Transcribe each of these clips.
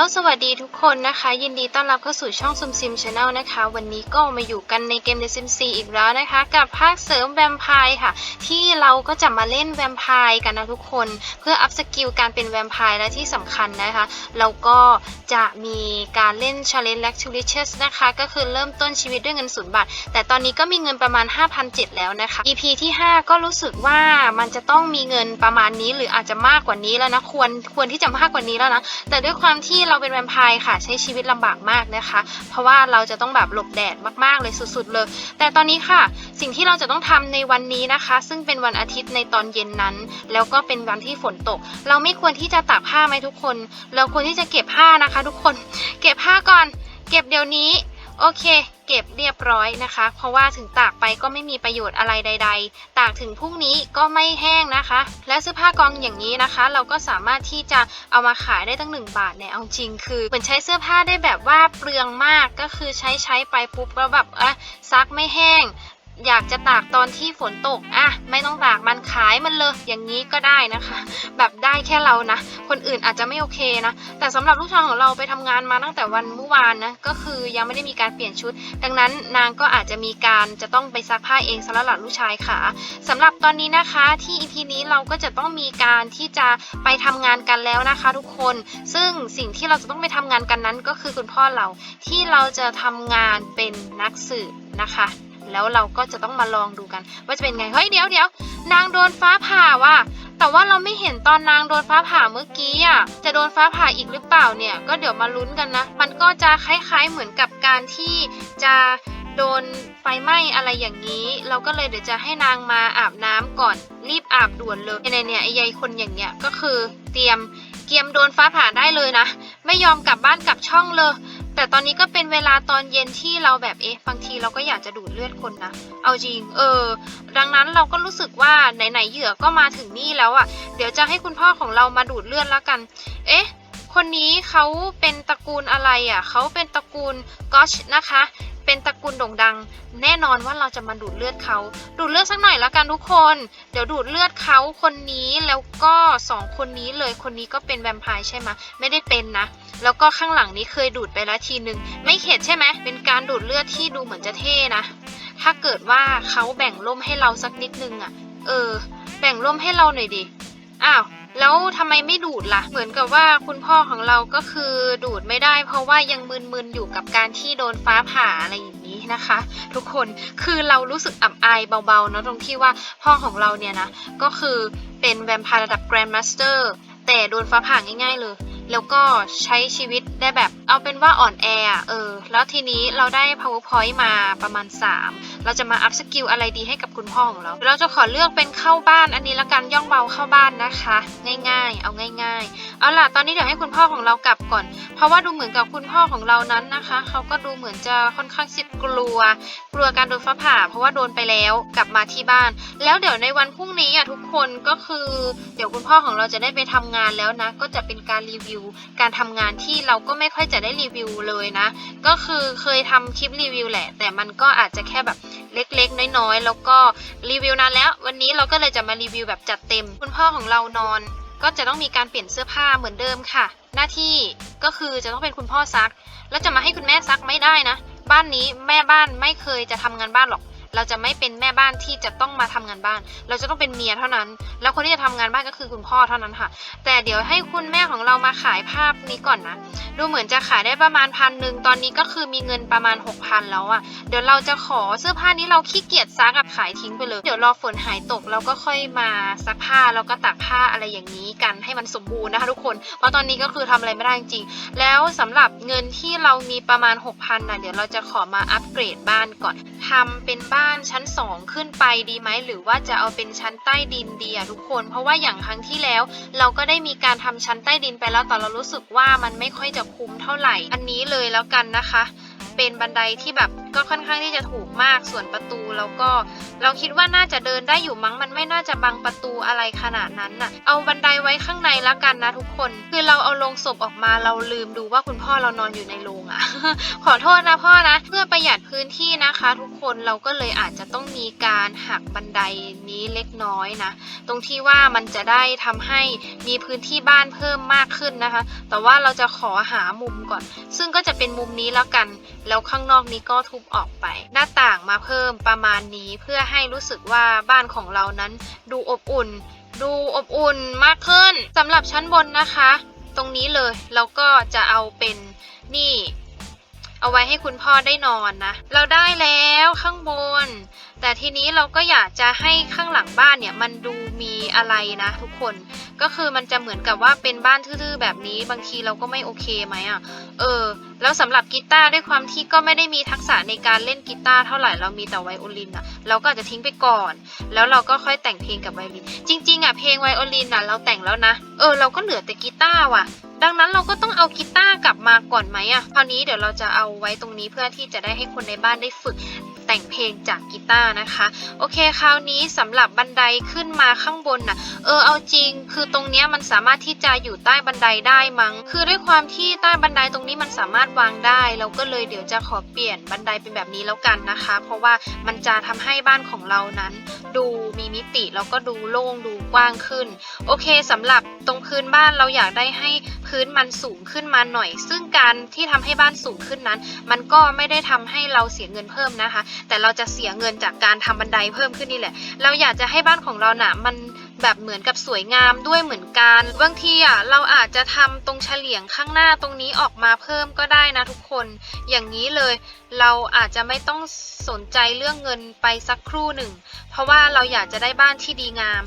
ลสวัสดีทุกคนนะคะ ยินดีต้อนรับเข้าสู่ช่องซุมซิมชาแนลนะคะ วันนี้ก็มาอยู่กันในเกม The Sims 4อีกแล้วนะคะ กับภาคเสริมแวมไพร์ค่ะ ที่เราก็จะมาเล่นแวมไพร์กันนะทุกคน เพื่ออัพสกิลการเป็นแวมไพร์และที่สำคัญนะคะเราก็จะมีการเล่น Challenge l a c t u r i c h e s นะคะ ก็คือเริ่มต้นชีวิตด้วยเงินศูนย์บาท แต่ตอนนี้ก็มีเงินประมาณ 5,700 แล้วนะคะ EP ที่ 5 ก็รู้สึกว่ามันจะต้องมีเงินประมาณนี้หรืออาจจะมากกว่านี้แล้วนะควรควรที่จะมากกว่านี้แล้วนะแต่ด้วยความที่เราเป็นแวมไพร์ค่ะ ใช้ชีวิตลำบากมากนะคะ เพราะว่าเราจะต้องแบบหลบแดดมากๆเลยสุดๆเลย แต่ตอนนี้ค่ะ สิ่งที่เราจะต้องทำในวันนี้นะคะ ซึ่งเป็นวันอาทิตย์ในตอนเย็นนั้น แล้วก็เป็นวันที่ฝนตก เราไม่ควรที่จะตากผ้าไหมทุกคน เราควรที่จะเก็บผ้านะคะ ทุกคน เก็บผ้าก่อน เก็บเดี๋ยวนี้ โอเค เก็บเรียบร้อยนะคะ เพราะว่าถึงตากไปก็ไม่มีประโยชน์อะไรใด ๆ ตากถึงพรุ่งนี้ก็ไม่แห้งนะคะ และเสื้อผ้ากองอย่างนี้นะคะ เราก็สามารถที่จะเอามาขายได้ตั้ง 1 บาทเนี่ยเอาจริงคือเหมือนใช้เสื้อผ้าได้แบบว่าเปลืองมากก็คือใช้ใช้ไปปุ๊บแล้วแบบอะซักไม่แห้ง อยากจะตากตอนที่ฝนตกอะไม่ต้องตากมันขายมันเลยอย่างนี้ก็ได้นะคะ แบบได้แค่เรานะ คนอื่นอาจจะไม่โอเคนะ แต่สำหรับลูกชายของเราไปทำงานมาตั้งแต่วันเมื่อวานนะก็คือยังไม่ได้มีการเปลี่ยนชุด ดังนั้นนางก็อาจจะมีการจะต้องไปซักผ้าเองสำหรับหลานลูกชายค่ะสำหรับตอนนี้นะคะที่ EP นี้เราก็จะต้องมีการที่จะไปทำงานกันแล้วนะคะ ทุกคน ซึ่งสิ่งที่เราจะต้องไปทำงานกันนั้นก็คือคุณพ่อเราที่เราจะทำงานเป็นนักสืบนะคะ แล้วเราก็จะต้องมาลองดูกัน ว่าจะเป็นไง เฮ้ยเดี๋ยวเดี๋ยวนางโดนฟ้าผ่าว่ะแต่ว่าเราไม่เห็นตอนนางโดนฟ้าผ่าเมื่อกี้อะ จะโดนฟ้าผ่าอีกหรือเปล่าเนี่ย ก็เดี๋ยวมาลุ้นกันนะ มันก็จะคล้ายๆเหมือนกับการที่จะโดนไฟไหม้อะไรอย่างนี้ เราก็เลยเดี๋ยวจะให้นางมาอาบน้ำก่อน รีบอาบด่วนเลยเนี่ยเนี่ยไอ้ยายคนอย่างเนี้ยก็คือเตรียมเตรียมโดนฟ้าผ่าได้เลยนะ ไม่ยอมกลับบ้านกลับช่องเลย แต่ตอนนี้ก็เป็นเวลาตอนเย็นที่เราแบบเอ๊ะบางทีเราก็อยากจะดูดเลือดคนนะ เอาจริง เออ ดังนั้นเราก็รู้สึกว่าไหนๆเหยื่อก็มาถึงนี่แล้วอะ่ะ เดี๋ยวจะให้คุณพ่อของเรามาดูดเลือดแล้วกัน เอ๊ะ คนนี้เขาเป็นตระกูลอะไรอะเขาเป็นตระกูลกอชนะคะ เป็นตระกูลโด่งดัง แน่นอนว่าเราจะมาดูดเลือดเขา ดูดเลือดสักหน่อยแล้วกันทุกคน เดี๋ยวดูดเลือดเขาคนนี้แล้วก็สองคนนี้เลย คนนี้ก็เป็นแวมไพร์ใช่ไหมไม่ได้เป็นนะ แล้วก็ข้างหลังนี้เคยดูดไปแล้วทีนึง ไม่เข็ดใช่ไหมเป็นการดูดเลือดที่ดูเหมือนจะเท่นะ ถ้าเกิดว่าเขาแบ่งร่มให้เราสักนิดนึงอะ่ะ เออ แบ่งร่มให้เราหน่อยดิ อ้าว แล้วทำไมไม่ดูดล่ะ เหมือนกับว่าคุณพ่อของเราก็คือดูดไม่ได้ เพราะว่ายังมึนๆอยู่กับการที่โดนฟ้าผ่าอะไรอย่างนี้นะคะ ทุกคนคือเรารู้สึกอับอายเบาๆเนาะตรงที่ว่าพ่อของเราเนี่ยนะก็คือเป็นแวมไพร์ระดับแกรนด์มาสเตอร์แต่โดนฟ้าผ่าง่ายๆเลย แล้วก็ใช้ชีวิตได้แบบเอาเป็นว่าอ่อนแอเออ แล้วทีนี้เราได้ powerpoint มาประมาณ 3 เราจะมาอัพสกิลอะไรดีให้กับคุณพ่อของเรา เราจะขอเลือกเป็นเข้าบ้านอันนี้ละกันย่องเบาเข้าบ้านนะคะ ง่ายๆ เอาง่าย ๆ เอาล่ะตอนนี้เดี๋ยวให้คุณพ่อของเรากลับก่อน เพราะว่าดูเหมือนกับคุณพ่อของเรานั้นนะคะ เขาก็ดูเหมือนจะค่อนข้างสิกลัว กลัวการโดนฟ้าผ่า เพราะว่าโดนไปแล้วกลับมาที่บ้าน แล้วเดี๋ยวในวันพรุ่งนี้อะทุกคนก็คือ เดี๋ยวคุณพ่อของเราจะได้ไปทำงานแล้วนะ ก็จะเป็นการรีวิวการทำงานที่เราก็ไม่ค่อยจะได้รีวิวเลยนะ ก็คือเคยทำคลิปรีวิวแหละ แต่มันก็อาจจะแค่แบบเล็กๆ น้อยๆ แล้วก็รีวิวนานแล้ว วันนี้เราก็เลยจะมารีวิวแบบจัดเต็ม คุณพ่อของเรานอน ก็จะต้องมีการเปลี่ยนเสื้อผ้าเหมือนเดิมค่ะ หน้าที่ก็คือจะต้องเป็นคุณพ่อซัก แล้วจะมาให้คุณแม่ซักไม่ได้นะ บ้านนี้แม่บ้านไม่เคยจะทำงานบ้านหรอก เราจะไม่เป็นแม่บ้านที่จะต้องมาทำงานบ้าน เราจะต้องเป็นเมียเท่านั้น แล้วคนที่จะทำงานบ้านก็คือคุณพ่อเท่านั้นค่ะ แต่เดี๋ยวให้คุณแม่ของเรามาขายภาพนี้ก่อนนะ ดูเหมือนจะขายได้ประมาณพันหนึ่งตอนนี้ก็คือมีเงินประมาณ 6,000 แล้วอะ่ะ เดี๋ยวเราจะขอเสื้อผ้านี้เราขี้เกียจซักกับขายทิ้งไปเลย เดี๋ยวรอฝนหายตกเราก็ค่อยมาซักผ้าแล้วก็ตากผ้าอะไรอย่างนี้กันให้มันสมบูรณ์นะคะทุกคน เพราะตอนนี้ก็คือทำอะไรไม่ได้จริงๆแล้วสำหรับเงินที่เรามีประมาณ 6,000นะเดี๋ยวเราจะขอมาอัปเกรดบ้านก่อนทำเป็นบ้านชั้น 2 ขึ้นไปดีไหมหรือว่าจะเอาเป็นชั้นใต้ดินดีอะทุกคน เพราะว่าอย่างครั้งที่แล้ว เราก็ได้มีการทำชั้นใต้ดินไปแล้วแต่เรารู้สึกว่ามันไม่ค่อยจะคุ้มเท่าไหร่ อันนี้เลยแล้วกันนะคะ เป็นบันไดที่แบบ ก็ค่อนข้างที่จะถูกมากส่วนประตูแล้วก็ เราคิดว่าน่าจะเดินได้อยู่มั้งมันไม่น่าจะบังประตูอะไรขนาดนั้นน่ะ เอาบันไดไว้ข้างในแล้วกันนะทุกคน คือเราเอาโลงศพออกมาเราลืมดูว่าคุณพ่อเรานอนอยู่ในโรงอะขอโทษนะพ่อนะ เพื่อประหยัดพื้นที่นะคะ ทุกคนเราก็เลยอาจจะต้องมีการหักบันไดนี้เล็กน้อยนะ ตรงที่ว่ามันจะได้ทำให้มีพื้นที่บ้านเพิ่มมากขึ้นนะคะ แต่ว่าเราจะขอหามุมก่อน ซึ่งก็จะเป็นมุมนี้แล้วกัน แล้วข้างนอกนี้ก็ทุบออกไป หน้าต่างมาเพิ่มประมาณนี้เพื่อให้รู้สึกว่าบ้านของเรานั้นดูอบอุ่น ดูอบอุ่นมากขึ้นสำหรับชั้นบนนะคะ ตรงนี้เลยเราก็จะเอาเป็นนี่ เอาไว้ให้คุณพ่อได้นอนนะ เราได้แล้วข้างบน แต่ทีนี้เราก็อยากจะให้ข้างหลังบ้านเนี่ยมันดูมีอะไรนะทุกคน ก็คือมันจะเหมือนกับว่าเป็นบ้านทื่อๆแบบนี้ บางทีเราก็ไม่โอเคไหมอะ เออ แล้วสำหรับกีตาร์ด้วยความที่ก็ไม่ได้มีทักษะในการเล่นกีตาร์เท่าไหร่เรามีแต่ไวโอลินอะ เราก็อาจจะทิ้งไปก่อน แล้วเราก็ค่อยแต่งเพลงกับไวโอลิน จริงๆอะเพลงไวโอลินอะเราแต่งแล้วนะ เออเราก็เหลือแต่กีตาร์ว่ะดังนั้นเราก็ต้องเอากีตาร์กลับมาก่อนไหมอะคราวนี้เดี๋ยวเราจะเอาไว้ตรงนี้เพื่อที่จะได้ให้คนในบ้านได้ฝึก แต่งเพลงจากกีตาร์นะคะ โอเคคราวนี้สำหรับบันไดขึ้นมาข้างบนน่ะเออเอาจริง คือตรงเนี้ยมันสามารถที่จะอยู่ใต้บันไดได้มั้ง คือด้วยความที่ใต้บันไดตรงนี้มันสามารถวางได้ เราก็เลยเดี๋ยวจะขอเปลี่ยนบันไดเป็นแบบนี้แล้วกันนะคะ เพราะว่ามันจะทำให้บ้านของเรานั้น ดูมีมิติแล้วก็ดูโล่งดูกว้างขึ้น โอเคสำหรับตรงพื้นบ้านเราอยากได้ให้พื้นมันสูงขึ้นมาหน่อย ซึ่งการที่ทำให้บ้านสูงขึ้นนั้น มันก็ไม่ได้ทำให้เราเสียเงินเพิ่มนะคะแต่เราจะเสียเงินจากการทำบันไดเพิ่มขึ้นนี่แหละ เราอยากจะให้บ้านของเราหน่ะมันแบบเหมือนกับสวยงามด้วยเหมือนกันบางทีอะเราอาจจะทำตรงเฉลียงข้างหน้าตรงนี้ออกมาเพิ่มก็ได้นะทุกคน อย่างนี้เลย เราอาจจะไม่ต้องสนใจเรื่องเงินไปสักครู่หนึ่ง เพราะว่าเราอยากจะได้บ้านที่ดีงาม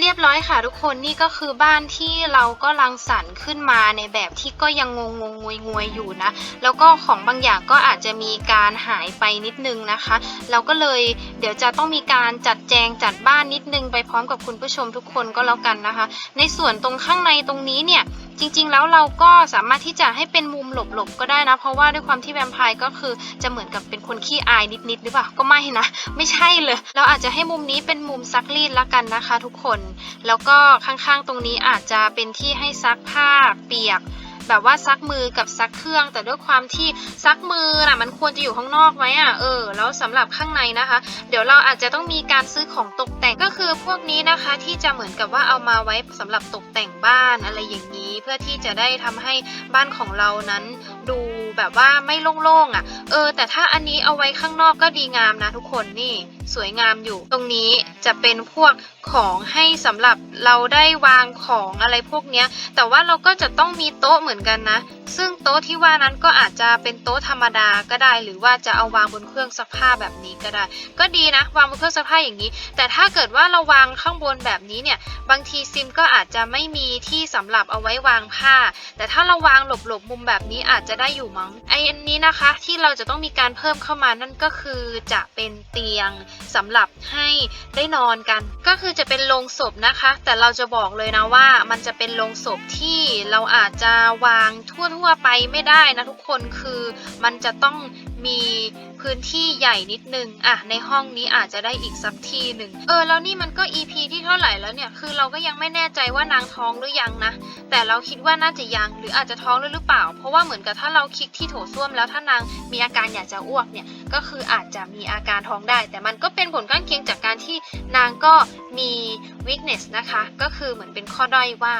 เรียบร้อยค่ะทุกคนนี่ก็คือบ้านที่เราก็รังสรรค์ขึ้นมาในแบบที่ก็ยังงงงงวยงวยอยู่นะ แล้วก็ของบางอย่างก็อาจจะมีการหายไปนิดนึงนะคะ เราก็เลยเดี๋ยวจะต้องมีการจัดแจงจัดบ้านนิดนึงไปพร้อมกับคุณผู้ชมทุกคนก็แล้วกันนะคะ ในส่วนตรงข้างในตรงนี้เนี่ย จริงๆ แล้วเราก็สามารถที่จะให้เป็นมุมหลบๆก็ได้นะ เพราะว่าด้วยความที่แวมไพร์ก็คือจะเหมือนกับเป็นคนขี้อายนิดๆหรือเปล่าก็ไม่นะ ไม่ใช่เลย เราอาจจะให้มุมนี้เป็นมุมซักรีดละกันนะคะ ทุกคน แล้วก็ข้างๆตรงนี้อาจจะเป็นที่ให้ซักผ้าเปียก แบบว่าซักมือกับซักเครื่อง แต่ด้วยความที่ซักมือน่ะมันควรจะอยู่ข้างนอกไหมอะเออแล้วสำหรับข้างในนะคะ เดี๋ยวเราอาจจะต้องมีการซื้อของตกแต่งก็คือพวกนี้นะคะที่จะเหมือนกับว่าเอามาไว้สำหรับตกแต่งบ้านอะไรอย่างนี้ เพื่อที่จะได้ทำให้บ้านของเรานั้นดูแบบว่าไม่โล่งๆอะ เออ แต่ถ้าอันนี้เอาไว้ข้างนอกก็ดีงามนะทุกคนนี่ สวยงามอยู่ ตรงนี้จะเป็นพวกของให้สำหรับเราได้วางของอะไรพวกเนี้ยแต่ว่าเราก็จะต้องมีโต๊ะเหมือนกันนะ ซึ่งโต๊ะที่ว่านั้นก็อาจจะเป็นโต๊ะธรรมดาก็ได้ หรือว่าจะเอาวางบนเครื่องซักผ้าแบบนี้ก็ได้ ก็ดีนะ วางบนเครื่องซักผ้าอย่างนี้ แต่ถ้าเกิดว่าเราวางข้างบนแบบนี้เนี่ย บางทีซิมก็อาจจะไม่มีที่สำหรับเอาไว้วางผ้า แต่ถ้าเราวางหลบๆมุมแบบนี้อาจจะได้อยู่มั้งไออันนี้นะคะ ที่เราจะต้องมีการเพิ่มเข้ามานั่นก็คือจะเป็นเตียงสำหรับให้ได้นอนกัน ก็คือจะเป็นโรงศพนะคะ แต่เราจะบอกเลยนะว่ามันจะเป็นโรงศพที่เราอาจจะวางทั่วๆไปไม่ได้นะทุกคนคือมันจะต้องมี พื้นที่ใหญ่นิดนึงอะในห้องนี้อาจจะได้อีกสักทีหนึ่งเออแล้วนี่มันก็ EP ที่เท่าไหร่แล้วเนี่ยคือเราก็ยังไม่แน่ใจว่านางท้องหรือยังนะ แต่เราคิดว่าน่าจะยังหรืออาจจะท้องหรือเปล่า เพราะว่าเหมือนกับถ้าเราคลิกที่โถส้วมแล้วถ้านางมีอาการอยากจะอ้วกเนี่ยก็คืออาจจะมีอาการท้องได้ แต่มันก็เป็นผลข้างเคียงจากการที่นางก็มี weakness นะคะ ก็คือเหมือนเป็นข้อด้อยว่า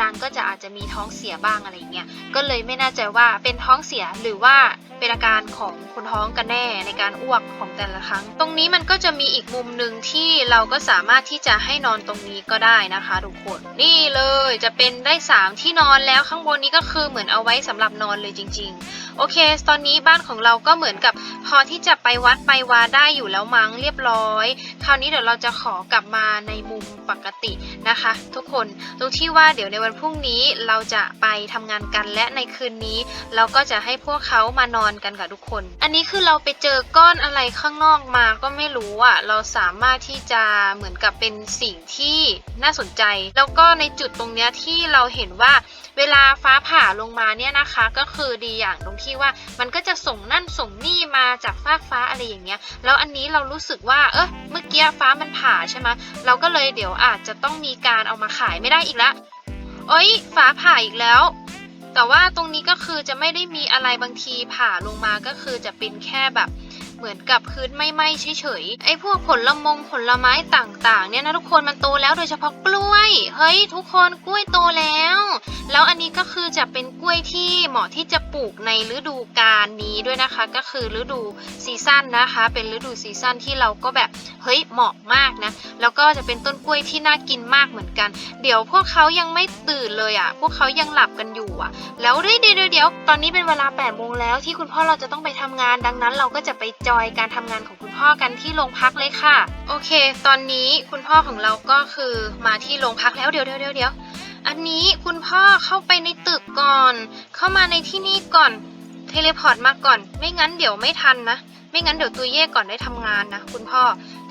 นางก็จะอาจจะมีท้องเสียบ้างอะไรเงี้ยก็เลยไม่แน่ใจว่าเป็นท้องเสียหรือว่าเป็นอาการของคนท้องกันแน่ในการอ้วกของแต่ละครั้ง ตรงนี้มันก็จะมีอีกมุมหนึ่งที่เราก็สามารถที่จะให้นอนตรงนี้ก็ได้นะคะทุกคน นี่เลยจะเป็นได้สามที่นอนแล้วข้างบนนี้ก็คือเหมือนเอาไว้สำหรับนอนเลยจริง ๆ โอเค ตอนนี้บ้านของเราก็เหมือนกับพอที่จะไปวัดไปวาได้อยู่แล้วมั้งเรียบร้อย คราวนี้เดี๋ยวเราจะขอกลับมาในมุมปกตินะคะ ทุกคนตรงที่ว่าเดี๋ยวในวันพรุ่งนี้เราจะไปทำงานกันและในคืนนี้ เราก็จะให้พวกเขามานอนกันกับทุกคน อันนี้คือเราไปเจอก้อนอะไรข้างนอกมาก็ไม่รู้อะเราสามารถที่จะเหมือนกับเป็นสิ่งที่น่าสนใจ แล้วก็ในจุดตรงเนี้ยที่เราเห็นว่า เวลาฟ้าผ่าลงมาเนี่ยนะคะ ก็คือดีอย่างตรงที่ว่ามันก็จะส่งนั่นส่งนี่มาจากฟ้าฟ้าอะไรอย่างเงี้ย แล้วอันนี้เรารู้สึกว่า เออเมื่อกี้ฟ้ามันผ่าใช่ไหมเราก็เลยเดี๋ยวอาจจะต้องมีการเอามาขายไม่ได้อีกละเอ้ยฟ้าผ่าอีกแล้ว แต่ว่าตรงนี้ก็คือจะไม่ได้มีอะไรบางทีผ่าลงมาก็คือจะเป็นแค่แบบ เหมือนกับพื้นไม่ไหม้เฉยๆไอ้พวกผลละมงผลไม้ต่างๆ เนี่ยนะทุกคนมันโตแล้วโดยเฉพาะกล้วย เฮ้ยทุกคนกล้วยโตแล้ว แล้วอันนี้ก็คือจะเป็นกล้วยที่เหมาะที่จะปลูกในฤดูกาลนี้ด้วยนะคะ ก็คือฤดูซีซั่นนะคะ เป็นฤดูซีซั่นที่เราก็แบบเฮ้ยเหมาะมากนะ แล้วก็จะเป็นต้นกล้วยที่น่ากินมากเหมือนกัน เดี๋ยวพวกเขายังไม่ตื่นเลยอะ พวกเขายังหลับกันอยู่อะ แล้วเดี๋ยวเดี๋ยวตอนนี้เป็นเวลา8ปดโมงแล้วที่คุณพ่อเราจะต้องไปทำงานดังนั้นเราก็จะไปจอยการทำงานของคุณพ่อกันที่โรงพักเลยค่ะ โอเค ตอนนี้คุณพ่อของเราก็คือมาที่โรงพักแล้วเดี๋ยวเดี๋ยวเดี๋ยวเดียวอันนี้คุณพ่อเข้าไปในตึกก่อน เข้ามาในที่นี่ก่อน เทเลพอร์ตมาก่อน ไม่งั้นเดี๋ยวไม่ทันนะ ไม่งั้นเดี๋ยวตุยเย่ก่อนได้ทำงานนะคุณพ่อ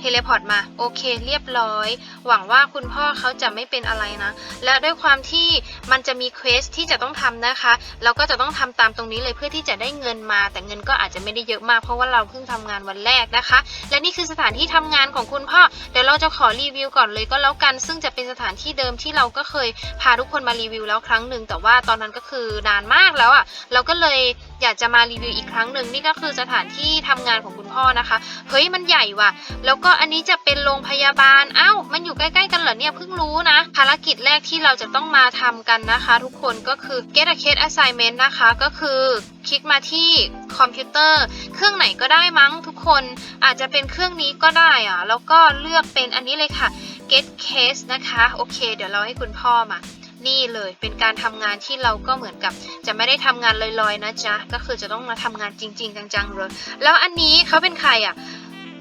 เทเลพอร์ตมา โอเคเรียบร้อย หวังว่าคุณพ่อเขาจะไม่เป็นอะไรนะ และด้วยความที่มันจะมีเควสที่จะต้องทำนะคะ เราก็จะต้องทำตามตรงนี้เลยเพื่อที่จะได้เงินมา แต่เงินก็อาจจะไม่ได้เยอะมากเพราะว่าเราเพิ่งทำงานวันแรกนะคะ และนี่คือสถานที่ทำงานของคุณพ่อ เดี๋ยวเราจะขอรีวิวก่อนเลยก็แล้วกัน ซึ่งจะเป็นสถานที่เดิมที่เราก็เคยพาทุกคนมารีวิวแล้วครั้งหนึ่งแต่ว่าตอนนั้นก็คือนานมากแล้วอะ่ะเราก็เลยอยากจะมารีวิวอีกครั้งหนึ่งนี่ก็คือสถานที่ทำงานของคุณพ่อนะคะ เฮ้ยมันใหญ่ว่ะ แล้วก็อันนี้จะเป็นโรงพยาบาล เอ้า มันอยู่ใกล้ๆกันเหรอเนี่ยเพิ่งรู้นะ ภารกิจแรกที่เราจะต้องมาทำกันนะคะ ทุกคนก็คือ get a case assignment นะคะก็คือคลิกมาที่คอมพิวเตอร์ เครื่องไหนก็ได้มั้งทุกคนอาจจะเป็นเครื่องนี้ก็ได้อะแล้วก็เลือกเป็นอันนี้เลยค่ะ get case นะคะ โอเค เดี๋ยวเราให้คุณพ่อมานี่เลยเป็นการทำงานที่เราก็เหมือนกับ จะไม่ได้ทำงานลอยๆนะจ๊ะ ก็คือจะต้องมาทำงานจริง ๆ จังๆเลยแล้วอันนี้เขาเป็นใครอะ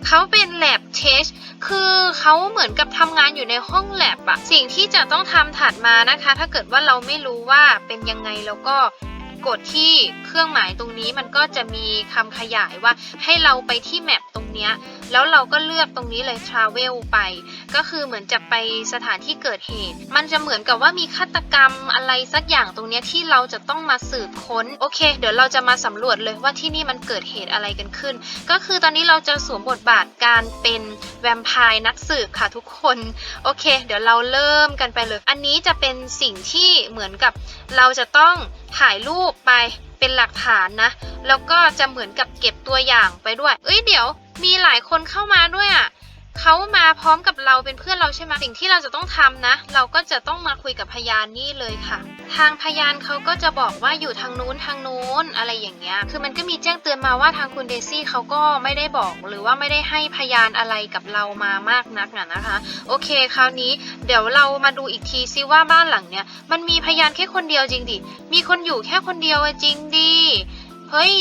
เขาเป็น lab test คือเขาเหมือนกับทำงานอยู่ในห้อง lab อะสิ่งที่จะต้องทำถัดมานะคะ ถ้าเกิดว่าเราไม่รู้ว่าเป็นยังไงแล้วก็กดที่เครื่องหมายตรงนี้มันก็จะมีคำขยายว่าให้เราไปที่แมปตรงเนี้ย แล้วเราก็เลือกตรงนี้เลย travel ไป ก็คือเหมือนจะไปสถานที่เกิดเหตุ มันจะเหมือนกับว่ามีฆาตกรรมอะไรสักอย่างตรงนี้ที่เราจะต้องมาสืบค้น โอเค เดี๋ยวเราจะมาสำรวจเลยว่าที่นี่มันเกิดเหตุอะไรกันขึ้น ก็คือตอนนี้เราจะสวมบทบาทการเป็นแวมไพร์นักสืบค่ะทุกคน โอเค เดี๋ยวเราเริ่มกันไปเลย อันนี้จะเป็นสิ่งที่เหมือนกับเราจะต้องถ่ายรูปไป เป็นหลักฐานนะ แล้วก็จะเหมือนกับเก็บตัวอย่างไปด้วย เอ้ยเดี๋ยว มีหลายคนเข้ามาด้วยอะ เขามาพร้อมกับเราเป็นเพื่อนเราใช่ไหมสิ่งที่เราจะต้องทำนะ เราก็จะต้องมาคุยกับพยานนี่เลยค่ะ ทางพยานเขาก็จะบอกว่าอยู่ทางนู้นทางนู้นอะไรอย่างเงี้ยคือมันก็มีแจ้งเตือนมาว่าทางคุณเดซี่เขาก็ไม่ได้บอก หรือว่าไม่ได้ให้พยานอะไรกับเรามามากนักนะนะคะ โอเคคราวนี้เดี๋ยวเรามาดูอีกทีซิว่าบ้านหลังเนี้ยมันมีพยานแค่คนเดียวจริงดิมีคนอยู่แค่คนเดียวจริงดิเฮ้ย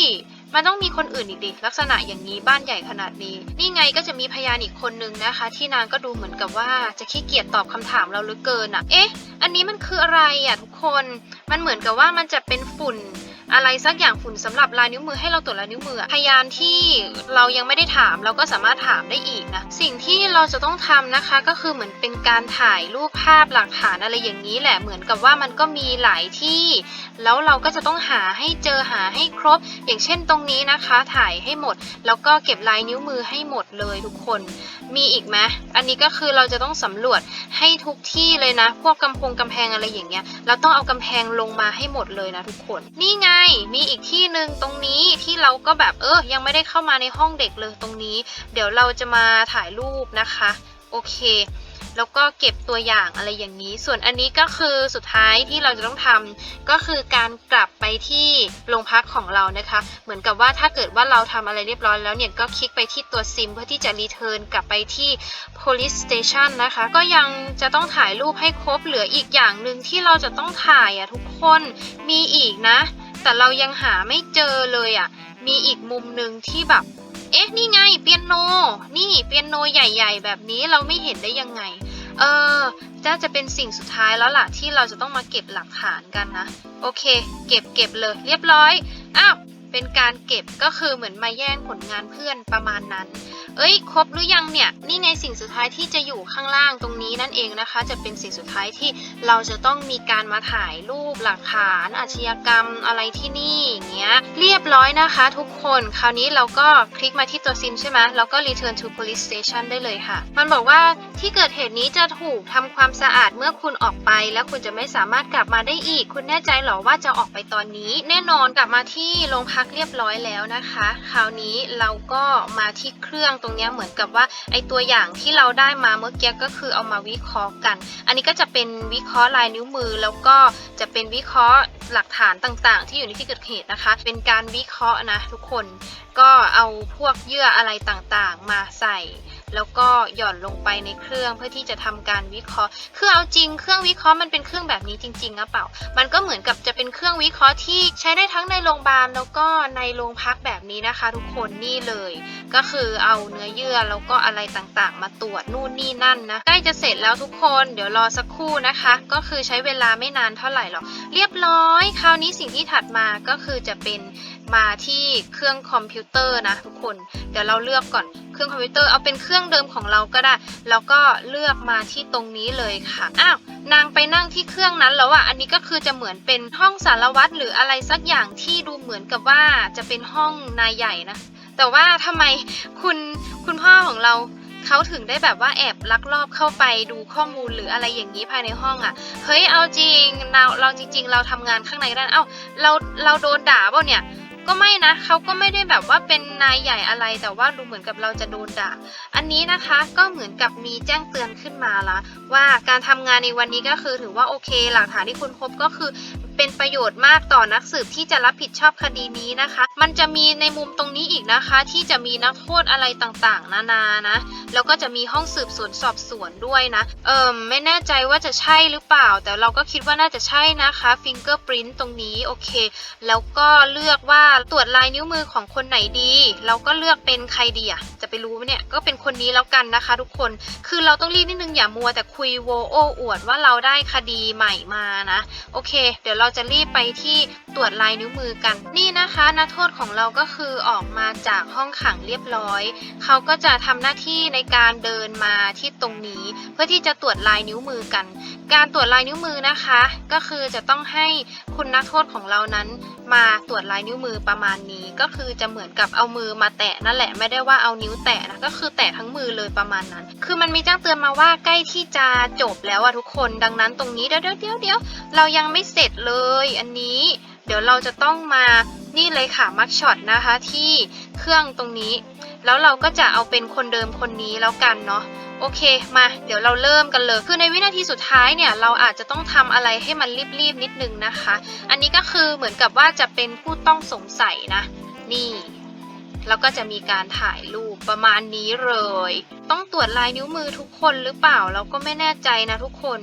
มันต้องมีคนอื่นอีกดิลักษณะอย่างนี้บ้านใหญ่ขนาดนี้ นี่ไงก็จะมีพยานอีกคนนึงนะคะ ที่นางก็ดูเหมือนกับว่าจะขี้เกียจตอบคำถามเราเหลือเกินอะเอ๊ะ อันนี้มันคืออะไรอะทุกคน มันเหมือนกับว่ามันจะเป็นฝุ่น อะไรสักอย่างฝุ่นสำหรับลายนิ้วมือให้เราตรวจลายนิ้วมือพยานที่เรายังไม่ได้ถามเราก็สามารถถามได้อีกนะสิ่งที่เราจะต้องทำนะคะก็คือเหมือนเป็นการถ่ายรูปภาพหลักฐานอะไรอย่างนี้แหละเหมือนกับว่ามันก็มีหลายที่ แล้วเราก็จะต้องหาให้เจอหาให้ครบ อย่างเช่นตรงนี้นะคะ ถ่ายให้หมด แล้วก็เก็บลายนิ้วมือให้หมดเลยทุกคน มีอีกไหมอันนี้ก็คือเราจะต้องสำรวจให้ทุกที่เลยนะ พวกกำพงกำแพงอะไรอย่างเงี้ยเราต้องเอากำแพงลงมาให้หมดเลยนะทุกคน นี่ไงมีอีกที่หนึ่งตรงนี้ที่เราก็แบบเออยังไม่ได้เข้ามาในห้องเด็กเลยตรงนี้ เดี๋ยวเราจะมาถ่ายรูปนะคะ โอเคแล้วก็เก็บตัวอย่างอะไรอย่างนี้ ส่วนอันนี้ก็คือสุดท้ายที่เราจะต้องทำก็คือการกลับไปที่โรงพักของเรานะคะ เหมือนกับว่าถ้าเกิดว่าเราทำอะไรเรียบร้อยแล้วเนี่ยก็คลิกไปที่ตัวซิม เพื่อที่จะรีเทิร์นกลับไปที่ police station นะคะ ก็ยังจะต้องถ่ายรูปให้ครบเหลืออีกอย่างหนึ่งที่เราจะต้องถ่ายอะทุกคนมีอีกนะ แต่เรายังหาไม่เจอเลยอะ มีอีกมุมหนึ่งที่แบบ เอ๊ะ นี่ไงเปียโน นี่เปียโนใหญ่ ๆ แบบนี้เราไม่เห็นได้ยังไง เออน่าจะเป็นสิ่งสุดท้ายแล้วล่ะที่เราจะต้องมาเก็บหลักฐานกันนะ โอเค เก็บเก็บเลย เรียบร้อย อ้าว เป็นการเก็บก็คือเหมือนมาแย่งผลงานเพื่อนประมาณนั้น เอ้ย ครบหรือยังเนี่ย นี่ไงสิ่งสุดท้ายที่จะอยู่ข้างล่างตรงนี้นั่นเองนะคะ จะเป็นสิ่งสุดท้ายที่เราจะต้องมีการมาถ่ายรูปหลักฐาน อาชญากรรมอะไรที่นี่อย่างเงี้ย เรียบร้อยนะคะทุกคน คราวนี้เราก็คลิกมาที่ตัวซิมใช่ไหมแล้วก็ return to police station ได้เลยค่ะ มันบอกว่าที่เกิดเหตุนี้จะถูกทำความสะอาดเมื่อคุณออกไป แล้วคุณจะไม่สามารถกลับมาได้อีก คุณแน่ใจหรอว่าจะออกไปตอนนี้ แน่นอนกลับมาที่โรงพักเรียบร้อยแล้วนะคะ คราวนี้เราก็มาที่เครื่องตรงนี้เหมือนกับว่าไอตัวอย่างที่เราได้มาเมื่อกี้ก็คือเอามาวิเคราะห์กัน อันนี้ก็จะเป็นวิเคราะห์ลายนิ้วมือ แล้วก็จะเป็นวิเคราะห์หลักฐานต่างๆ ที่อยู่ในที่เกิดเหตุนะคะ เป็นการวิเคราะห์นะทุกคนก็เอาพวกเยื่ออะไรต่างๆ มาใส่ แล้วก็หย่อนลงไปในเครื่องเพื่อที่จะทำการวิเคราะห์ คือเอาจริงเครื่องวิเคราะห์มันเป็นเครื่องแบบนี้จริงๆหรือเปล่า มันก็เหมือนกับจะเป็นเครื่องวิเคราะห์ที่ใช้ได้ทั้งในโรงพยาบาลแล้วก็ในโรงพักแบบนี้นะคะ ทุกคนนี่เลย ก็คือเอาเนื้อเยื่อแล้วก็อะไรต่างๆ มาตรวจนู่นนี่นั่นนะใกล้จะเสร็จแล้วทุกคนเดี๋ยวรอสักครู่นะคะ ก็คือใช้เวลาไม่นานเท่าไหร่หรอกเรียบร้อย คราวนี้สิ่งที่ถัดมาก็คือจะเป็นมาที่เครื่องคอมพิวเตอร์นะทุกคน เดี๋ยวเราเลือกก่อน เครื่องคอมพิวเตอร์เอาเป็นเครื่องเดิมของเราก็ได้ แล้วก็เลือกมาที่ตรงนี้เลยค่ะอ้าวนางไปนั่งที่เครื่องนั้นแล้วอะอันนี้ก็คือจะเหมือนเป็นห้องสารวัตรหรืออะไรสักอย่างที่ดูเหมือนกับว่าจะเป็นห้องนายใหญ่นะแต่ว่าทำไมคุณคุณพ่อของเราเขาถึงได้แบบว่าแอบลักลอบเข้าไปดูข้อมูลหรืออะไรอย่างนี้ภายในห้องอะ่ะ เฮ้ยเอาจริงเราเราจริง ๆ เราทำงานข้างในด้เอ้าเราเราโดนด่าเปล่าเนี่ย ก็ไม่นะเขาก็ไม่ได้แบบว่าเป็นนายใหญ่อะไร แต่ว่าดูเหมือนกับเราจะโดนด่า อันนี้นะคะก็เหมือนกับมีแจ้งเตือนขึ้นมาละว่าการทำงานในวันนี้ก็คือถือว่าโอเค หลักฐานที่คุณพบก็คือ เป็นประโยชน์มากต่อนักสืบที่จะรับผิดชอบคดีนี้นะคะ มันจะมีในมุมตรงนี้อีกนะคะ ที่จะมีนักโทษอะไรต่างๆ นานานะ แล้วก็จะมีห้องสืบสวนสอบสวนด้วยนะ เอิมไม่แน่ใจว่าจะใช่หรือเปล่า แต่เราก็คิดว่าน่าจะใช่นะคะ fingerprint ตรงนี้โอเค แล้วก็เลือกว่าตรวจลายนิ้วมือของคนไหนดี เราก็เลือกเป็นใครดีอะจะไปรู้ไหมเนี่ยก็เป็นคนนี้แล้วกันนะคะ ทุกคนคือเราต้องรีบนิดนึงอย่ามัวแต่คุยโวโอ้อวดว่าเราได้คดีใหม่มานะโอเค เดี๋ยวเราจะรีบไปที่ตรวจลายนิ้วมือกัน นี่นะคะนักโทษของเราก็คือออกมาจากห้องขังเรียบร้อย เขาก็จะทำหน้าที่ในการเดินมาที่ตรงนี้ เพื่อที่จะตรวจลายนิ้วมือกัน การตรวจลายนิ้วมือนะคะ ก็คือจะต้องให้คุณนักโทษของเรานั้น มาตรวจลายนิ้วมือประมาณนี้ ก็คือจะเหมือนกับเอามือมาแตะนั่นแหละไม่ได้ว่าเอานิ้วแตะนะก็คือแตะทั้งมือเลยประมาณนั้น คือมันมีแจ้งเตือนมาว่าใกล้ที่จะจบแล้วอะทุกคน ดังนั้นตรงนี้เดี๋ยวเดี๋ยวเดี๋ยวเรายังไม่เสร็จเลย อันนี้ ดี๋ยวเราจะต้องมานี่เลยค่ะมักช็อตนะคะที่เครื่องตรงนี้ แล้วเราก็จะเอาเป็นคนเดิมคนนี้แล้วกันเนาะโอเคมาเดี๋ยวเราเริ่มกันเลย คือในวินาทีสุดท้ายเนี่ยเราอาจจะต้องทำอะไรให้มันรีบๆนิดนึงนะคะ อันนี้ก็คือเหมือนกับว่าจะเป็นผู้ต้องสงสัยนะ นี่แล้วก็จะมีการถ่ายรูปประมาณนี้เลย ต้องตรวจลายนิ้วมือทุกคนหรือเปล่าเราก็ไม่แน่ใจนะทุกคน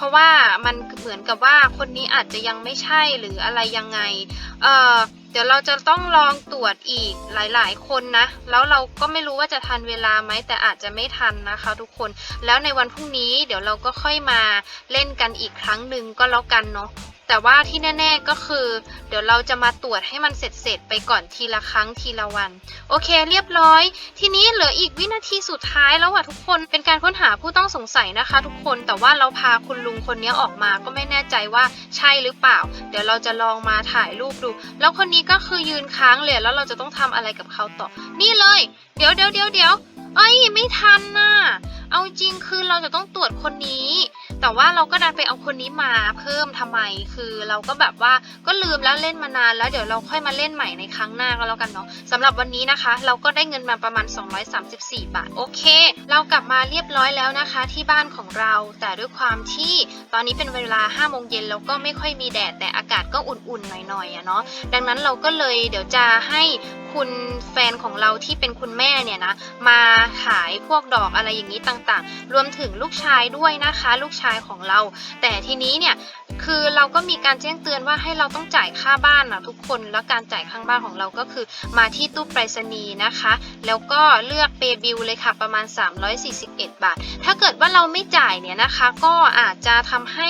เพราะว่ามันเหมือนกับว่าคนนี้อาจจะยังไม่ใช่หรืออะไรยังไง เอ่อเดี๋ยวเราจะต้องลองตรวจอีกหลายๆ คนนะ แล้วเราก็ไม่รู้ว่าจะทันเวลาไหมแต่อาจจะไม่ทันนะคะทุกคน แล้วในวันพรุ่งนี้เดี๋ยวเราก็ค่อยมาเล่นกันอีกครั้งหนึ่งก็แล้วกันเนาะ แต่ว่าที่แน่ๆก็คือ เดี๋ยวเราจะมาตรวจให้มันเสร็จๆไปก่อนทีละครั้งทีละวัน โอเคเรียบร้อย ทีนี้เหลืออีกวินาทีสุดท้ายแล้วอะทุกคนเป็นการค้นหาผู้ต้องสงสัยนะคะ ทุกคนแต่ว่าเราพาคุณลุงคนนี้ออกมาก็ไม่แน่ใจว่าใช่หรือเปล่า เดี๋ยวเราจะลองมาถ่ายรูปดู แล้วคนนี้ก็คือยืนค้างเลยแล้วเราจะต้องทำอะไรกับเขาต่อ นี่เลย เดี๋ยวเดี๋ยวเดี๋ยวเดี๋ยวเอ้ยไม่ทันน่ะเอาจริงคือเราจะต้องตรวจคนนี้ แต่ว่าเราก็ดันไปเอาคนนี้มาเพิ่มทำไม คือเราก็แบบว่าก็ลืมแล้วเล่นมานานแล้วเดี๋ยวเราค่อยมาเล่นใหม่ในครั้งหน้าก็แล้วกันเนาะสำหรับวันนี้นะคะ เราก็ได้เงินมาประมาณ 234 บาท โอเค เรากลับมาเรียบร้อยแล้วนะคะ ที่บ้านของเรา แต่ด้วยความที่ตอนนี้เป็นเวลา5โมงเย็นแล้วก็ไม่ค่อยมีแดดแต่อากาศก็อุ่นๆหน่อยๆอะเนาะดังนั้นเราก็เลยเดี๋ยวจะให้ คุณแฟนของเราที่เป็นคุณแม่เนี่ยนะมาขายพวกดอกอะไรอย่างนี้ต่างๆ รวมถึงลูกชายด้วยนะคะ ลูกชายของเรา แต่ทีนี้เนี่ยคือเราก็มีการแจ้งเตือนว่าให้เราต้องจ่ายค่าบ้านนะทุกคนแล้วการจ่ายค่าบ้านของเราก็คือมาที่ตู้ไปรษณีย์นะคะ แล้วก็เลือกเปบิลเลยค่ะประมาณ 341 บาท ถ้าเกิดว่าเราไม่จ่ายเนี่ยนะคะ ก็อาจจะทำให้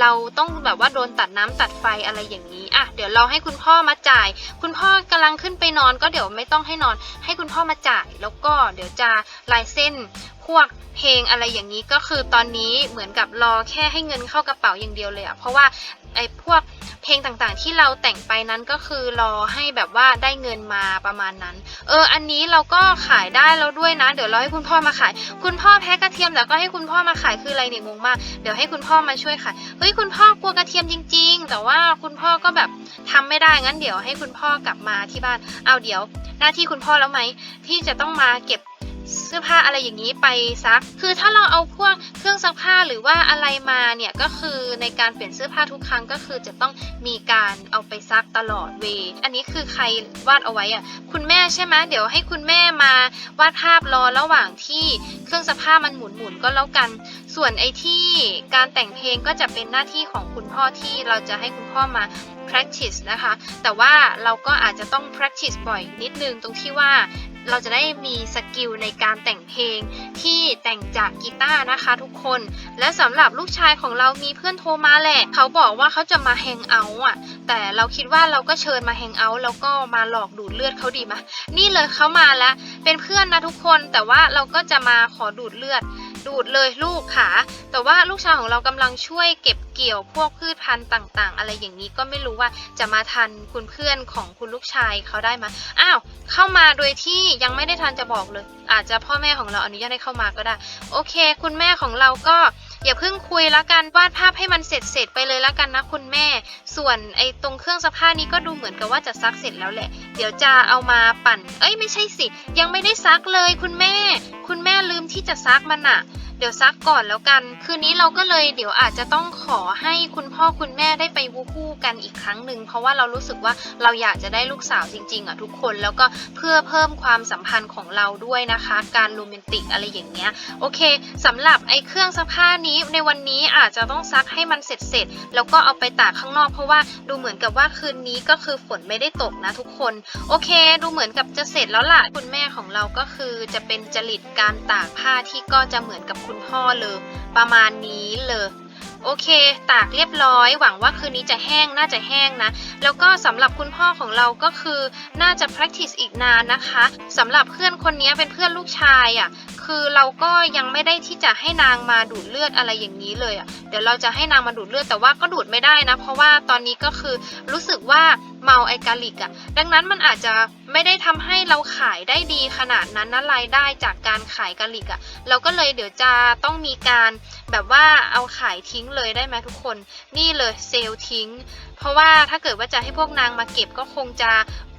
เราต้องแบบว่าโดนตัดน้ำตัดไฟอะไรอย่างนี้อะเดี๋ยวเราให้คุณพ่อมาจ่าย คุณพ่อกำลังขึ้นไปนอนก็เดี๋ยวไม่ต้องให้นอน ให้คุณพ่อมาจ่าย แล้วก็เดี๋ยวจะลายเส้น พวกเพลงอะไรอย่างนี้ก็คือตอนนี้เหมือนกับรอแค่ให้เงินเข้ากระเป๋าอย่างเดียวเลยอะเพราะว่าไอ้พวกเพลงต่างๆ ที่เราแต่งไปนั้นก็คือรอให้แบบว่าได้เงินมาประมาณนั้น เออ อันนี้เราก็ขายได้แล้วด้วยนะ เดี๋ยวเราให้คุณพ่อมาขาย คุณพ่อแพ้กระเทียมแต่ก็ให้คุณพ่อมาขายคืออะไรเนี่ยงงมาก เดี๋ยวให้คุณพ่อมาช่วยขาย เฮ้ยคุณพ่อกลัวกระเทียมจริง ๆ แต่ว่าคุณพ่อก็แบบทำไม่ได้งั้นเดี๋ยวให้คุณพ่อ กลับมาที่บ้าน เอาเดี๋ยว หน้าที่คุณพ่อแล้วไหมที่จะต้องมาเก็บ เสื้อผ้าอะไรอย่างนี้ไปซัก คือถ้าเราเอาพวกเครื่องซักผ้าหรือว่าอะไรมาเนี่ยก็คือในการเปลี่ยนเสื้อผ้าทุกครั้งก็คือจะต้องมีการเอาไปซักตลอดเว อันนี้คือใครวาดเอาไว้อะคุณแม่ใช่ไหมเดี๋ยวให้คุณแม่มาวาดภาพรอระหว่างที่เครื่องซักผ้ามันหมุนหมุนก็แล้วกัน ส่วนไอ้ที่การแต่งเพลงก็จะเป็นหน้าที่ของคุณพ่อที่เราจะให้คุณพ่อมา practice นะคะ แต่ว่าเราก็อาจจะต้อง practice บ่อยนิดนึงตรงที่ว่า เราจะได้มีสกิลในการแต่งเพลงที่แต่งจากกีตาร์นะคะทุกคน และสำหรับลูกชายของเรามีเพื่อนโทรมาแหละ เขาบอกว่าเขาจะมาแฮงเอาท์อะ แต่เราคิดว่าเราก็เชิญมาแฮงเอาท์แล้วก็มาหลอกดูดเลือดเขาดีไหมนี่เลยเขามาแล้วเป็นเพื่อนนะทุกคนแต่ว่าเราก็จะมาขอดูดเลือด ดูดเลยลูกค่ะ แต่ว่าลูกชายของเรากำลังช่วยเก็บเกี่ยวพวกพืชพันธุ์ต่าง ๆ อะไรอย่างนี้ก็ไม่รู้ว่าจะมาทันคุณเพื่อนของคุณลูกชายเขาได้ไหมอ้าวเข้ามาโดยที่ยังไม่ได้ทันจะบอกเลย อาจจะพ่อแม่ของเราอนุญาตให้เข้ามาก็ได้ โอเค คุณแม่ของเราก็ อย่าเพิ่งคุยแล้วกันวาดภาพให้มันเสร็จเสร็จไปเลยแล้วกันนะคุณแม่ ส่วนไอ้ตรงเครื่องซักผ้านี้ก็ดูเหมือนกับว่าจะซักเสร็จแล้วแหละ เดี๋ยวจะเอามาปั่น เอ้ยไม่ใช่สิ ยังไม่ได้ซักเลยคุณแม่ คุณแม่ลืมที่จะซักมันอะ เดี๋ยวซักก่อนแล้วกัน คืนนี้เราก็เลยเดี๋ยวอาจจะต้องขอให้คุณพ่อคุณแม่ได้ไปวูฮู้กันอีกครั้งหนึ่งเพราะว่าเรารู้สึกว่าเราอยากจะได้ลูกสาวจริง ๆอะทุกคนแล้วก็เพื่อเพิ่มความสัมพันธ์ของเราด้วยนะคะ การโรแมนติกอะไรอย่างเงี้ยโอเคสำหรับไอ้เครื่องซักผ้านี้ในวันนี้อาจจะต้องซักให้มันเสร็จเสร็จแล้วก็เอาไปตากข้างนอกเพราะว่าดูเหมือนกับว่าคืนนี้ก็คือฝนไม่ได้ตกนะทุกคน โอเค ดูเหมือนกับจะเสร็จแล้วล่ะคุณแม่ของเราก็คือจะเป็นจริตการตากผ้าที่ก็จะเหมือนกับคุณพ่อเลย ประมาณนี้เลยโอเค ตากเรียบร้อย หวังว่าคืนนี้จะแห้ง น่าจะแห้งนะ แล้วก็สำหรับคุณพ่อของเราก็คือ น่าจะ practice อีกนานนะคะสำหรับเพื่อนคนนี้เป็นเพื่อนลูกชายอะ่ะ คือเราก็ยังไม่ได้ที่จะให้นางมาดูดเลือดอะไรอย่างนี้เลยอะ่ะเดี๋ยวเราจะให้นางมาดูดเลือดแต่ว่าก็ดูดไม่ได้นะ เพราะว่าตอนนี้ก็คือรู้สึกว่าเมาไอกาลิกอะ่ะดังนั้นมันอาจจะไม่ได้ทำให้เราขายได้ดีขนาดนั้นนะรายได้จากการขายกาลิกอะ่ะเราก็เลยเดี๋ยวจะต้องมีการแบบว่าเอาขายทิ้งเลยได้ไหมทุกคน นี่เลยเซลทิ้ง เพราะว่าถ้าเกิดว่าจะให้พวกนางมาเก็บก็คงจะ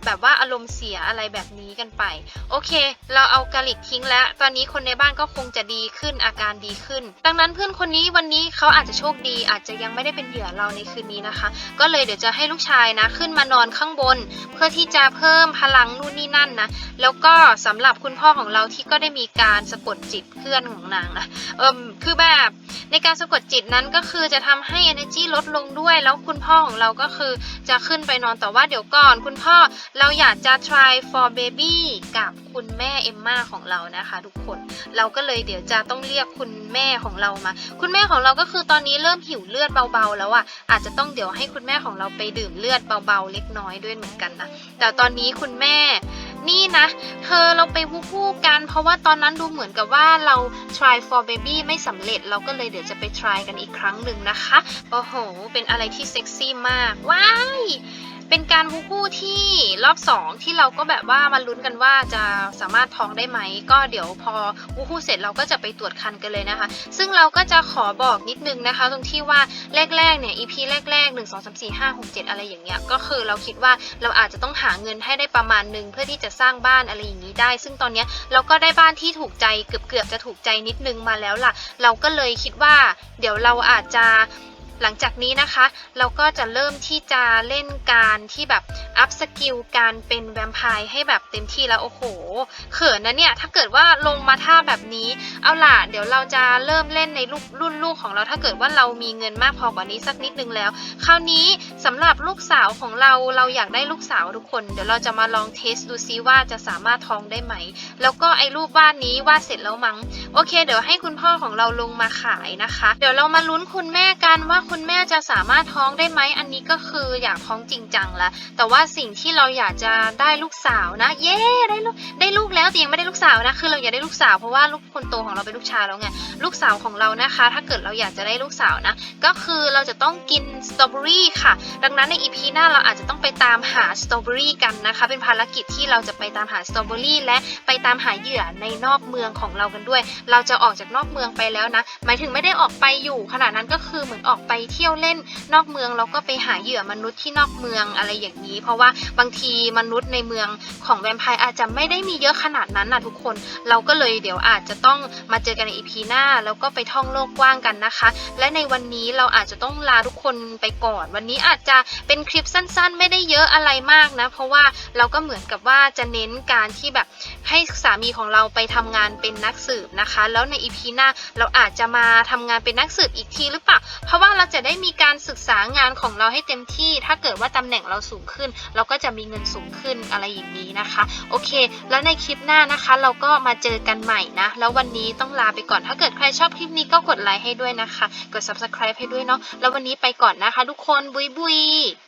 แบบว่าอารมณ์เสียอะไรแบบนี้กันไป โอเค เราเอากาลิกทิ้งแล้ว ตอนนี้คนในบ้านก็คงจะดีขึ้นอาการดีขึ้น ดังนั้นเพื่อนคนนี้วันนี้เขาอาจจะโชคดี อาจจะยังไม่ได้เป็นเหยื่อเราในคืนนี้นะคะ ก็เลยเดี๋ยวจะให้ลูกชายนะ ขึ้นมานอนข้างบน เพื่อที่จะเพิ่มพลังนู่นนี่นั่นนะ แล้วก็สำหรับคุณพ่อของเราที่ก็ได้มีการสะกดจิตเพื่อนของนางนะเอิมคือแบบในการสะกดจิตนั้นก็คือจะทำให้ energy ลดลงด้วย แล้วคุณพ่อของเราก็คือจะขึ้นไปนอนแต่ว่าเดี๋ยวก่อน คุณพ่อเราอยากจะ try for baby กับคุณแม่เอมมาของเรานะคะ ทุกคนเราก็เลยเดี๋ยวจะต้องเรียกคุณแม่ของเรามา คุณแม่ของเราก็คือตอนนี้เริ่มหิวเลือดเบาๆ แล้วอะ่ะอาจจะต้องเดี๋ยวให้คุณแม่ของเราไปดื่มเลือดเบาๆ เล็กน้อยด้วยเหมือนกันนะแต่ตอนนี้คุณแม่นี่นะ เธอเราไปวูฮู้กัน เพราะว่าตอนนั้นดูเหมือนกับว่าเรา try for baby ไม่สำเร็จ เราก็เลยเดี๋ยวจะไป try กันอีกครั้งหนึ่งนะคะ โอ้โห เป็นอะไรที่เซ็กซี่มาก ว้าย เป็นการวูฮู้ที่รอบสองที่เราก็แบบว่ามาลุ้นกันว่าจะสามารถท้องได้ไหม ก็เดี๋ยวพอวูฮู้เสร็จเราก็จะไปตรวจคันกันเลยนะคะ ซึ่งเราก็จะขอบอกนิดนึงนะคะ ตรงที่ว่าแรกๆเนี่ย EP แรกๆ 1 2 3 4 5 6 7 อะไรอย่างเงี้ยก็คือเราคิดว่าเราอาจจะต้องหาเงินให้ได้ประมาณหนึ่งเพื่อที่จะสร้างบ้านอะไรอย่างนี้ได้ ซึ่งตอนเนี้ยเราก็ได้บ้านที่ถูกใจเกือบๆจะถูกใจนิดนึงมาแล้วล่ะ เราก็เลยคิดว่า เดี๋ยวเราอาจจะ หลังจากนี้นะคะ เราก็จะเริ่มที่จะเล่นการที่แบบอัพสกิลการเป็นแวมไพร์ให้แบบเต็มที่แล้วโอ้โห เขินนะเนี่ย ถ้าเกิดว่าลงมาท่าแบบนี้ เอาล่ะ เดี๋ยวเราจะเริ่มเล่นในลูกรุ่นลูกของเราถ้าเกิดว่าเรามีเงินมากพอกว่านี้สักนิดนึงแล้ว คราวนี้สำหรับลูกสาวของเราเราอยากได้ลูกสาวทุกคน เดี๋ยวเราจะมาลองเทสดูซิว่าจะสามารถท้องได้ไหม แล้วก็ไอ้รูปวาดนี้วาดเสร็จแล้วมั้ง โอเค เดี๋ยวให้คุณพ่อของเราลงมาขายนะคะ เดี๋ยวเรามาลุ้นคุณแม่กันว่าคุณแม่จะสามารถท้องได้ไหมอันนี้ก็คืออยากท้องจริงจังแล้วแต่ว่าสิ่งที่เราอยากจะได้ลูกสาวนะ เย้ได้ลูกได้ลูกแล้วแต่ยังไม่ได้ลูกสาวนะคือเราอยากได้ลูกสาวเพราะว่าลูกคนโตของเราเป็นลูกชายแล้วไงลูกสาวของเรานะคะ ถ้าเกิดเราอยากจะได้ลูกสาวนะ ก็คือเราจะต้องกินสตรอเบอรี่ค่ะ ดังนั้นในอีพีหน้าเราอาจจะต้องไปตามหาสตรอเบอรี่กันนะคะ เป็นภารกิจที่เราจะไปตามหาสตรอเบอรี่และไปตามหาเหยื่อในนอกเมืองของเรากันด้วย เราจะออกจากนอกเมืองไปแล้วนะ หมายถึงไม่ได้ออกไปอยู่ขนาดนั้นก็คือเหมือนออกไปเที่ยวเล่นนอกเมืองแล้วก็ไปหาเหยื่อมนุษย์ที่นอกเมืองอะไรอย่างนี้ เพราะว่าบางทีมนุษย์ในเมืองของแวมไพร์อาจจะไม่ได้มีเยอะขนาดนั้นนะทุกคน เราก็เลยเดี๋ยวอาจจะต้องมาเจอกันในอีพีหน้า แล้วก็ไปท่องโลกกว้างกันนะคะ และในวันนี้เราอาจจะต้องลาทุกคนไปก่อน วันนี้อาจจะเป็นคลิปสั้นๆ ไม่ได้เยอะอะไรมากนะ เพราะว่าเราก็เหมือนกับว่าจะเน้นการที่แบบให้สามีของเราไปทำงานเป็นนักสืบนะคะ แล้วในอีพีหน้าเราอาจจะมาทำงานเป็นนักสืบอีกทีหรือเปล่าเพราะว่าเราจะได้มีการศึกษางานของเราให้เต็มที่ ถ้าเกิดว่าตำแหน่งเราสูงขึ้น เราก็จะมีเงินสูงขึ้นอะไรอย่างนี้นะคะ โอเค แล้วในคลิปหน้านะคะ เราก็มาเจอกันใหม่นะ แล้ววันนี้ต้องลาไปก่อนถ้าเกิดใครชอบคลิปนี้ก็กดไลค์ให้ด้วยนะคะ กด subscribe ให้ด้วยเนาะแล้ววันนี้ไปก่อนนะคะ ทุกคนบุยบุย